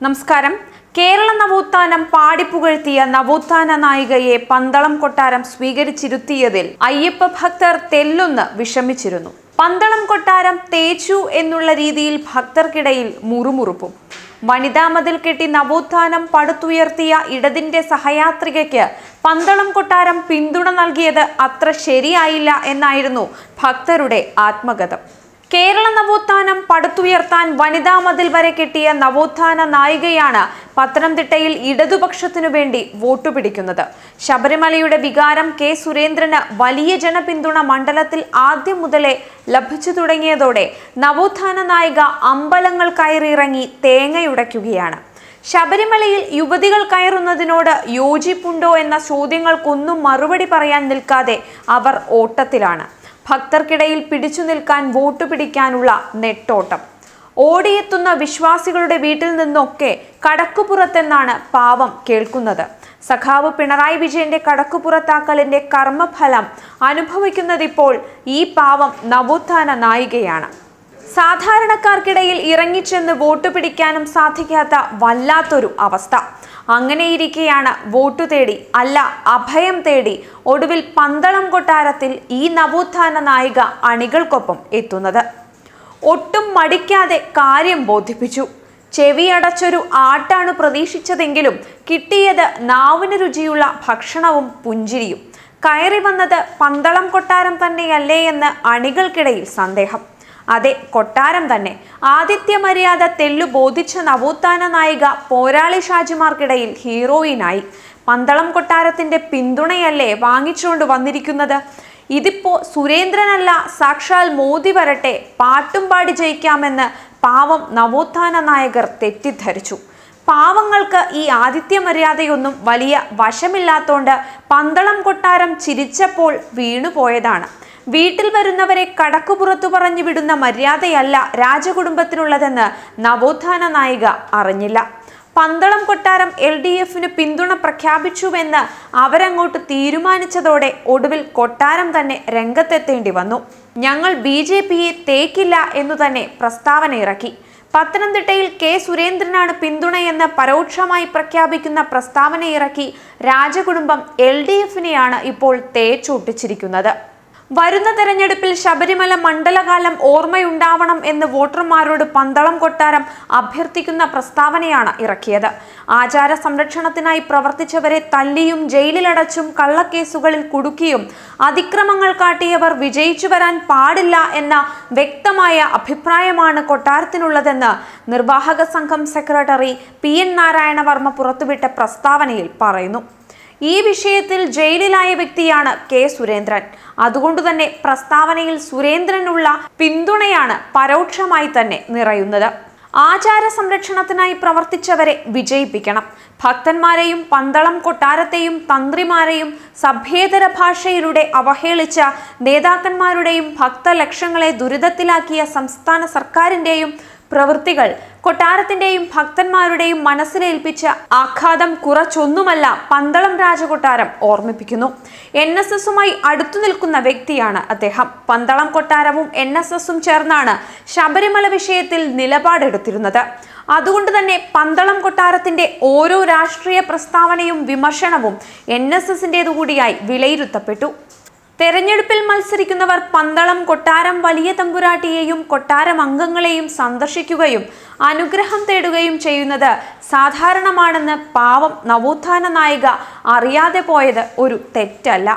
നമസ്കാരം. കേരള നവോത്ഥാനം പാടിപ്പുകഴ്ത്തിയ നവോത്ഥാന നായികയെ പന്തളം കൊട്ടാരം സ്വീകരിച്ചിരുത്തിയതിൽ അയ്യപ്പ ഭക്തർ തെല്ലൊന്ന് വിഷമിച്ചിരുന്നു. പന്തളം കൊട്ടാരം തേച്ചു എന്നുള്ള രീതിയിൽ ഭക്തർക്കിടയിൽ മുറുമുറുപ്പും. വനിതാ മതിൽ കെട്ടി നവോത്ഥാനം പടുത്തുയർത്തിയ ഇടതിന്റെ സഹയാത്രികയ്ക്ക് പന്തളം കൊട്ടാരം പിന്തുണ നൽകിയത് അത്ര ശരിയായില്ല എന്നായിരുന്നു ഭക്തരുടെ ആത്മഗതം കേരള നവോത്ഥാനം പടുത്തുയർത്താൻ വനിതാ മതിൽ വരെ കിട്ടിയ നവോത്ഥാന നായികയാണ് പത്തനംതിട്ടയിൽ ഇടതുപക്ഷത്തിനു വേണ്ടി വോട്ടു പിടിക്കുന്നത്. ശബരിമലയുടെ വികാരം കെ സുരേന്ദ്രന് വലിയ ജനപിന്തുണ മണ്ഡലത്തിൽ ആദ്യം മുതലേ ലഭിച്ചു തുടങ്ങിയതോടെ നവോത്ഥാന നായിക അമ്പലങ്ങൾ കയറിയിറങ്ങി തേങ്ങയുടയ്ക്കുകയാണ്. ശബരിമലയിൽ യുവതികൾ കയറുന്നതിനോട് യോജിപ്പുണ്ടോ എന്ന ചോദ്യങ്ങൾക്കൊന്നും മറുപടി പറയാൻ നിൽക്കാതെ അവർ ഓട്ടത്തിലാണ്. ഭക്തർക്കിടയിൽ പിടിച്ചു നിൽക്കാൻ വോട്ട് പിടിക്കാനുള്ള നെട്ടോട്ടം. ഓടിയെത്തുന്ന വിശ്വാസികളുടെ വീട്ടിൽ നിന്നൊക്കെ കടക്കുപുറത്തെന്നാണ് പാവം കേൾക്കുന്നത്. സഖാവ് പിണറായി വിജയന്റെ കടക്കുപുറത്താക്കലിന്റെ കർമ്മഫലം അനുഭവിക്കുന്നതിപ്പോൾ ഈ പാവം നവോത്ഥാന നായികയാണ്. സാധാരണക്കാർക്കിടയിൽ ഇറങ്ങിച്ചെന്ന് വോട്ട് പിടിക്കാനും സാധിക്കാത്ത വല്ലാത്തൊരു അവസ്ഥ. അങ്ങനെയിരിക്കെയാണ് വോട്ടു തേടി അല്ല അഭയം തേടി ഒടുവിൽ പന്തളം കൊട്ടാരത്തിൽ ഈ നവോത്ഥാന നായിക അണികൾക്കൊപ്പം എത്തുന്നത്. ഒട്ടും മടിക്കാതെ കാര്യം ബോധിപ്പിച്ചു. ചെവിയടച്ചൊരു ആട്ടാണ് പ്രതീക്ഷിച്ചതെങ്കിലും കിട്ടിയത് നാവിന് രുചിയുള്ള ഭക്ഷണവും പുഞ്ചിരിയും. കയറി വന്നത് പന്തളം കൊട്ടാരം തന്നെയല്ലേ എന്ന് അണികൾക്കിടയിൽ സന്ദേഹം. അതെ കൊട്ടാരം തന്നെ. ആദിത്യ മര്യാദ തെല്ലു ബോധിച്ച നവോത്ഥാന നായിക പോരാളി ഷാജിമാർക്കിടയിൽ ഹീറോയിനായി. പന്തളം കൊട്ടാരത്തിന്റെ പിന്തുണയല്ലേ വാങ്ങിച്ചുകൊണ്ട് വന്നിരിക്കുന്നത്? ഇതിപ്പോ സുരേന്ദ്രനല്ല സാക്ഷാൽ മോദി വരട്ടെ പാട്ടും പാടി ജയിക്കാമെന്ന് പാവം നവോത്ഥാന നായകർ തെറ്റിദ്ധരിച്ചു. പാവങ്ങൾക്ക് ഈ ആദിത്യ മര്യാദയൊന്നും വലിയ വശമില്ലാത്തോണ്ട് പന്തളം കൊട്ടാരം ചിരിച്ചപ്പോൾ വീണുപോയതാണ്. വീട്ടിൽ വരുന്നവരെ കടക്കുപുറത്തു പറഞ്ഞു വിടുന്ന മര്യാദയല്ല രാജകുടുംബത്തിനുള്ളതെന്ന് നവോത്ഥാന നായിക അറിഞ്ഞില്ല. പന്തളം കൊട്ടാരം എൽ ഡി എഫിന് പിന്തുണ പ്രഖ്യാപിച്ചുവെന്ന് അവരങ്ങോട്ട് തീരുമാനിച്ചതോടെ ഒടുവിൽ കൊട്ടാരം തന്നെ രംഗത്തെത്തേണ്ടി വന്നു. ഞങ്ങൾ ബി ജെ പിയെ തേക്കില്ല എന്നു തന്നെ പ്രസ്താവന ഇറക്കി. പത്തനംതിട്ടയിൽ കെ സുരേന്ദ്രനാണ് പിന്തുണയെന്ന് പരോക്ഷമായി പ്രഖ്യാപിക്കുന്ന പ്രസ്താവന ഇറക്കി രാജകുടുംബം എൽ ഡി എഫിനെയാണ് ഇപ്പോൾ തേച്ചൊട്ടിച്ചിരിക്കുന്നത്. വരുന്ന തെരഞ്ഞെടുപ്പിൽ ശബരിമല മണ്ഡലകാലം ഓർമ്മയുണ്ടാവണം എന്ന് വോട്ടർമാരോട് പന്തളം കൊട്ടാരം അഭ്യർത്ഥിക്കുന്ന പ്രസ്താവനയാണ് ഇറക്കിയത്. ആചാര സംരക്ഷണത്തിനായി പ്രവർത്തിച്ചവരെ തല്ലിയും ജയിലിലടച്ചും കള്ളക്കേസുകളിൽ കുടുക്കിയും അതിക്രമങ്ങൾ കാട്ടിയവർ വിജയിച്ചു വരാൻ പാടില്ല എന്ന വ്യക്തമായ അഭിപ്രായമാണ് കൊട്ടാരത്തിനുള്ളതെന്ന് നിർവാഹക സംഘം സെക്രട്ടറി പി എൻ നാരായണവർമ്മ പുറത്തുവിട്ട പ്രസ്താവനയിൽ പറയുന്നു. ഈ വിഷയത്തിൽ ജയിലിലായ വ്യക്തിയാണ് കെ സുരേന്ദ്രൻ. അതുകൊണ്ട് തന്നെ പ്രസ്താവനയിൽ സുരേന്ദ്രനുള്ള പിന്തുണയാണ് പരോക്ഷമായി തന്നെ നിറയുന്നത്. ആചാര സംരക്ഷണത്തിനായി പ്രവർത്തിച്ചവരെ വിജയിപ്പിക്കണം. ഭക്തന്മാരെയും പന്തളം കൊട്ടാരത്തെയും തന്ത്രിമാരെയും സഭ്യേതര ഭാഷയിലൂടെ അവഹേളിച്ച നേതാക്കന്മാരുടെയും ഭക്തലക്ഷങ്ങളെ ദുരിതത്തിലാക്കിയ സംസ്ഥാന സർക്കാരിന്റെയും പ്രവൃത്തികൾ. കൊട്ടാരത്തിന്റെയും ഭക്തന്മാരുടെയും മനസ്സിലേൽപ്പിച്ച ആഘാതം കുറച്ചൊന്നുമല്ല പന്തളം രാജകൊട്ടാരം ഓർമ്മിപ്പിക്കുന്നു. എൻ എസ് എസുമായി അടുത്തു നിൽക്കുന്ന വ്യക്തിയാണ് അദ്ദേഹം. പന്തളം കൊട്ടാരവും എൻ എസ് എസും ചേർന്നാണ് ശബരിമല വിഷയത്തിൽ നിലപാടെടുത്തിരുന്നത്. അതുകൊണ്ട് തന്നെ പന്തളം കൊട്ടാരത്തിന്റെ ഓരോ രാഷ്ട്രീയ പ്രസ്താവനയും വിമർശനവും എൻ എസ് എസിന്റെതു കൂടിയായി വിലയിരുത്തപ്പെട്ടു. തെരഞ്ഞെടുപ്പിൽ മത്സരിക്കുന്നവർ പന്തളം കൊട്ടാരം വലിയ തമ്പുരാട്ടിയെയും കൊട്ടാരം അംഗങ്ങളെയും സന്ദർശിക്കുകയും അനുഗ്രഹം തേടുകയും ചെയ്യുന്നത് സാധാരണമാണെന്ന് പാവം നവോത്ഥാന നായിക അറിയാതെ പോയത് ഒരു തെറ്റല്ല.